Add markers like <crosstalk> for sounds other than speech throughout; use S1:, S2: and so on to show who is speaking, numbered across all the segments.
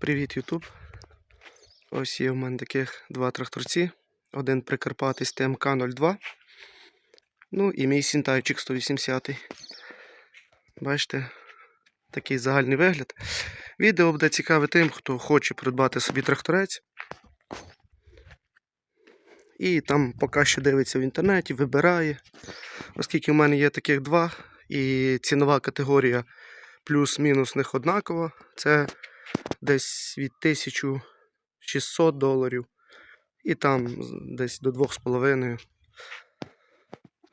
S1: Привіт, Ютуб. Ось є в мене таких два тракторці. Один Прикарпатий з ТМК 02. Ну і мій Сінтайчик 180. Бачите, такий загальний вигляд. Відео буде цікаве тим, хто хоче придбати собі тракторець. І там поки що дивиться в інтернеті, вибирає. Оскільки в мене є таких два, і цінова категорія плюс-мінус них однакова. Це десь від 1600 доларів і там десь до 2,5.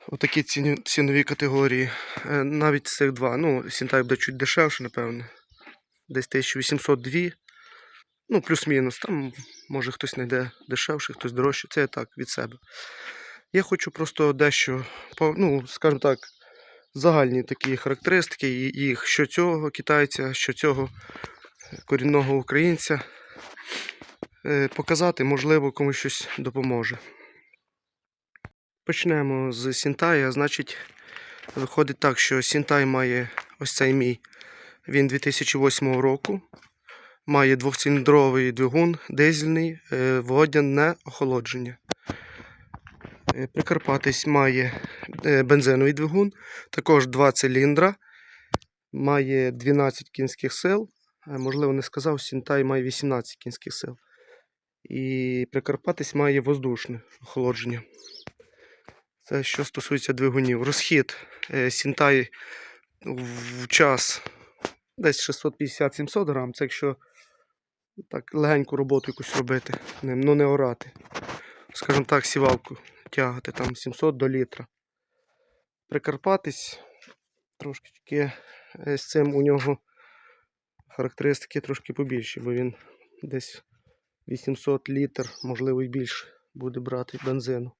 S1: Отакі цінові категорії. Е, Навіть цих два. Ну, Сінтай буде чуть дешевше, напевне. Десь 1802. Ну, плюс-мінус. Там може хтось знайде дешевше, хтось дорожче. Це я так від себе. Я хочу просто дещо, ну, скажімо так, загальні такі характеристики їх, що цього китайця, що цього корінного українця. е, Показати, можливо, комусь щось допоможе. Почнемо з Сінтая. Значить, виходить так, що Сінтай має ось цей мій. Він 2008 року. Має двохциліндровий двигун, дизельний, е, водяне охолодження. Е, Прикарпатись має бензиновий двигун, також два циліндра, має 12 кінських сил. Е, Можливо, не сказав, Сінтай має 18 кінських сил. І Прикарпатись має воздушне охолодження. Це що стосується двигунів. Розхід е, Сінтай в час десь 650-700 грам. Це якщо так легеньку роботу якусь робити, ну не орати. Скажімо так, сівалку тягати там 700 до літра. Прикарпатись трошки е, з цим у нього характеристики трошки побільші, бо він десь 800 літр, можливо і більше, буде брати бензину.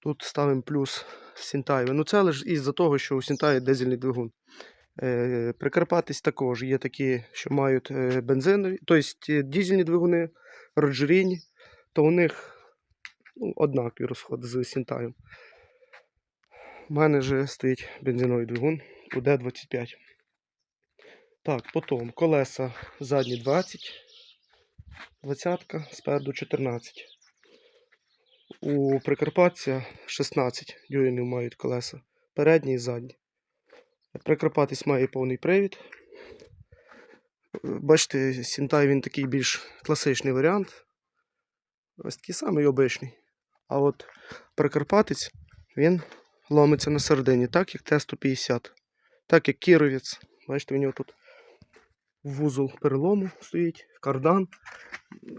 S1: Тут ставимо плюс Сінтаєве. Ну це лише із-за того, що у Сінтаї дизельний двигун. Е, Прикарпатись також є такі, що мають е, бензинові, тобто дизельні двигуни, роджерійні, то у них ну, однакові розходи з Сінтаєм. У мене вже стоїть бензиновий двигун УД-25. Так, потім колеса задні 20, 20 спереду 14. У Прикарпаття 16 дюймів мають колеса. Передні і задні. Прикарпатись має повний привід. Бачите, Сінтай він такий більш класичний варіант. Ось такий самий обичний. А от Прикарпатець він ломиться на середині, так як Т-150. Так як Кіровець. Бачите, у нього тут вузол перелому стоїть, кардан.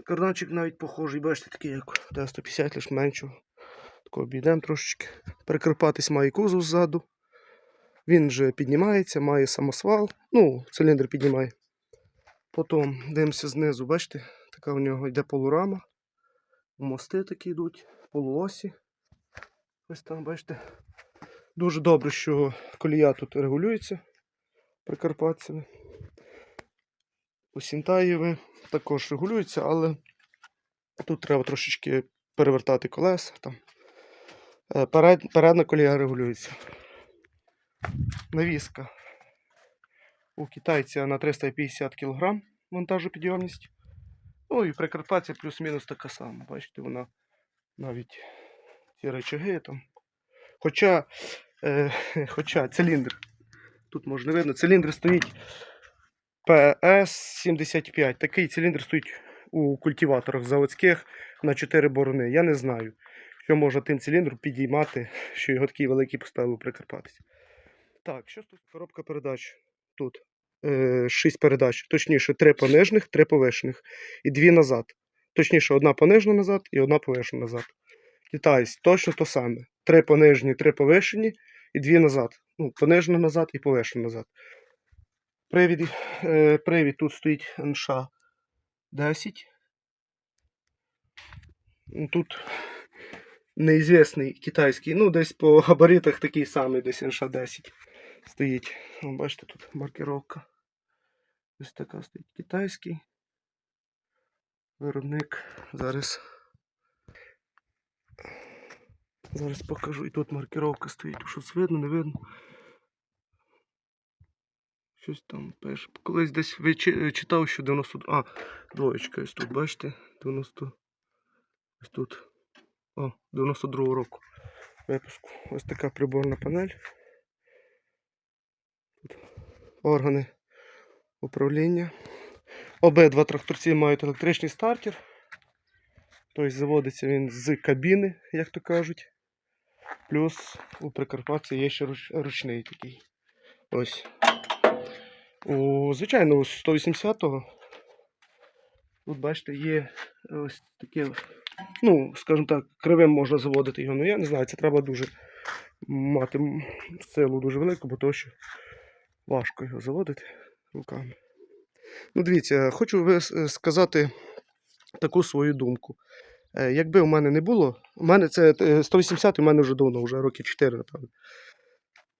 S1: Карданчик навіть похожий, бачите, такий, як Т-150, лише меншого. Такого обійдемо трошечки. Прикарпатись має кузов ззаду. Він вже піднімається, має самосвал. Ну, циліндр піднімає. Потім дивимося знизу, бачите, така у нього йде полурама. Мости такі йдуть, полуосі. Ось там, бачите. Дуже добре, що колія тут регулюється прикарпатцями. У Сінтаєві також регулюється, але тут треба трошечки перевертати колеса. Там. Е, Перед, передна колія регулюється. Навіска. У китайця на 350 кг вантажопідйомність. Ну і Прикарпаття плюс-мінус така сама. Бачите, вона навіть ці речаги там. Хоча, е, <laughs> хоча циліндр. Тут можна видно, циліндр стоїть PS75. Такий циліндр стоїть у культиваторах заводських на 4 борони. Я не знаю, що може тим циліндром підіймати, що його такий великий поставили у Прикарпатці. Так, що тут коробка передач? Тут е, 6 передач, точніше, 3 понижних, 3 повишених і 2 назад. Точніше, одна понижена назад і одна повишена назад. Китайсь точно то саме. 3 понижені, 3 повишені і 2 назад. Ну, понижена назад і повишена назад. Привід, е, привід тут стоїть НШ 10. Тут неізвісний китайський, ну десь по габаритах такий самий, десь НШ 10 стоїть. О, бачите, тут маркировка. Ось така стоїть китайський. Виробник. Зараз. Зараз покажу. І тут маркировка стоїть. Щось видно, не видно. Щось там пише. Колись десь вичи- читав, що 90. А, двоєчка ось тут, бачите? 90. Ось тут. О, 92 року випуску. Ось така приборна панель. Тут органи управління. Обидва тракторці мають електричний стартер. Тобто заводиться він з кабіни, як то кажуть. Плюс у Прикарпатці є ще ручний такий. Ось. У, звичайно, у 180-го. Тут, бачите, є ось таке, ну, скажімо так, кривим можна заводити його. Ну я не знаю, це треба дуже мати силу дуже велику, бо то що важко його заводити руками. Ну, дивіться, хочу сказати таку свою думку. Е, Якби у мене не було, у мене це е, 180 у мене вже давно, вже роки 4, напевно.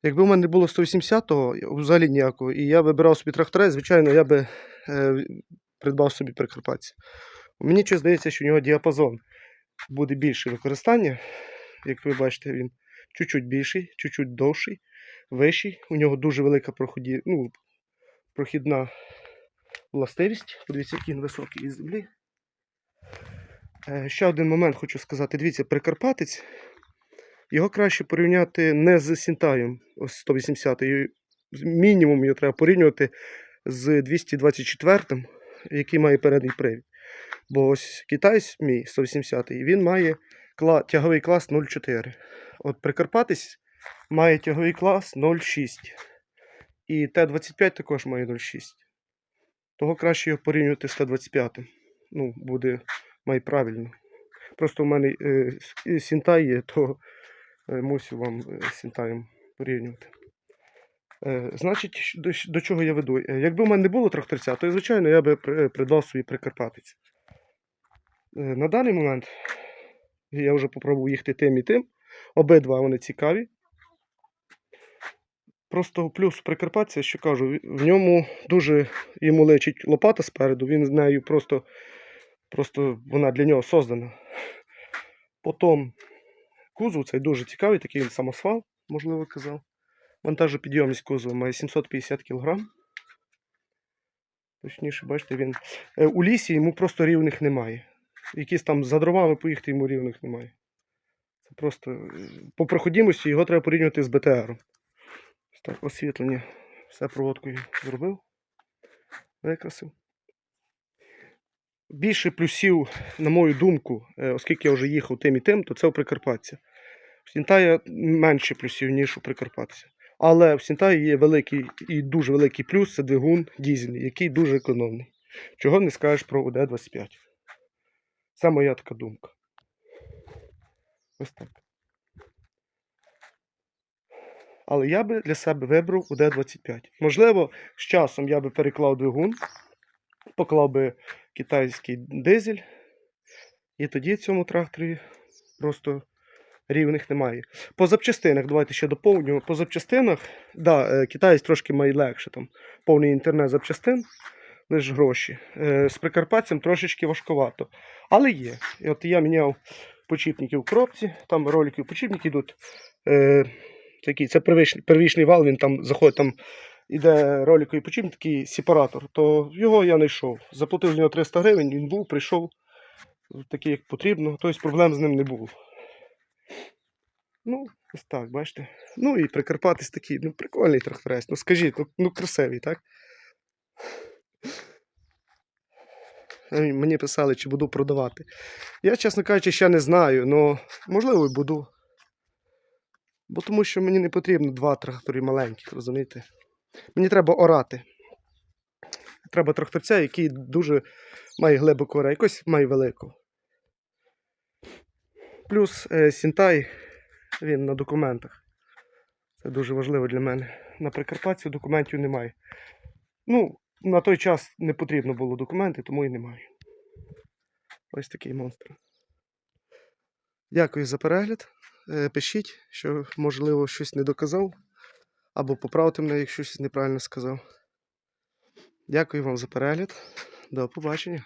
S1: Якби у мене не було 180-го, взагалі ніякого, і я вибирав собі трактора, звичайно, я би е, придбав собі прикарпатці. Мені щось здається, що у нього діапазон буде більше використання. Як ви бачите, він чуть-чуть більший, чуть-чуть довший, вищий. У нього дуже велика проході, ну, прохідна властивість. Подивіться, який він високий із землі. Е, Ще один момент хочу сказати. Дивіться, прикарпатець. Його краще порівняти не з Сінтаєм, ось 180 й Мінімум його треба порівнювати з 224, який має передній привід. Бо ось китайсь мій 180 й він має тяговий клас 0,4. От Прикарпатець має тяговий клас 0,6. І Т-25 також має 0,6. Того краще його порівнювати з Т-25. Ну, буде має правильно. Просто в мене е, Сінтай є, то мусю вам е, з Сінтаєм порівнювати. Е, значить, до, чого я веду? Е, Якби в мене не було тракторця, то, звичайно, я би при- придбав собі прикарпатець. Е, на даний момент я вже попробував їхати тим і тим. Обидва вони цікаві. Просто плюс прикарпатця, що кажу, в ньому дуже йому лечить лопата спереду, він з нею просто, просто вона для нього создана. Потім кузов цей дуже цікавий, такий він самосвал, можливо казав. Вантажопідйомність кузова має 750 кг. Точніше, бачите, він е, у лісі йому просто рівних немає. Якісь там за дровами поїхати йому рівних немає. Це просто е, по проходимості його треба порівнювати з БТРом. Так, освітлення. Все проводкою зробив. Викрасив. Більше плюсів, на мою думку, е, оскільки я вже їхав тим і тим, то це у Прикарпатця. В Сінтая менше плюсів, ніж у Прикарпатця. Але в Сінтаї є великий і дуже великий плюс це двигун дізельний, який дуже економний. Чого не скажеш про УД-25. Це моя така думка. Ось так. Але я би для себе вибрав УД-25. Можливо, з часом я би переклав двигун, поклав би китайський дизель, і тоді цьому тракторі просто рівних немає. По запчастинах, давайте ще доповню. По запчастинах, да, е, китаєць трошки має легше, там повний інтернет запчастин, лише гроші. Е, З прикарпатцем трошечки важковато. Але є. І от я міняв почіпники в коробці, там ролики почіпники йдуть. Е, такий, це первичний, первічний вал, він там заходить, там іде роликовий почіпник, такий сепаратор, то його я не йшов. Заплатив з нього 300 гривень, він був, прийшов такий, як потрібно, тобто проблем з ним не було. Ну, ось так, бачите. Ну і прикарпатись такий, ну прикольний тракторець. Ну скажіть, ну, ну красивий, так? Мені писали, чи буду продавати. Я, чесно кажучи, ще не знаю, але можливо і буду. Бо тому що мені не потрібно два трактори маленьких, розумієте? Мені треба орати. Треба тракторця, який дуже має глибоку ора, якось має велику. Плюс е, Сінтай, він на документах. Це дуже важливо для мене. На Прикарпатці документів немає. Ну, на той час не потрібно було документи, тому і немає. Ось такий монстр. Дякую за перегляд. Е, Пишіть, що, можливо, щось не доказав. Або поправте мене, якщо щось неправильно сказав. Дякую вам за перегляд. До побачення.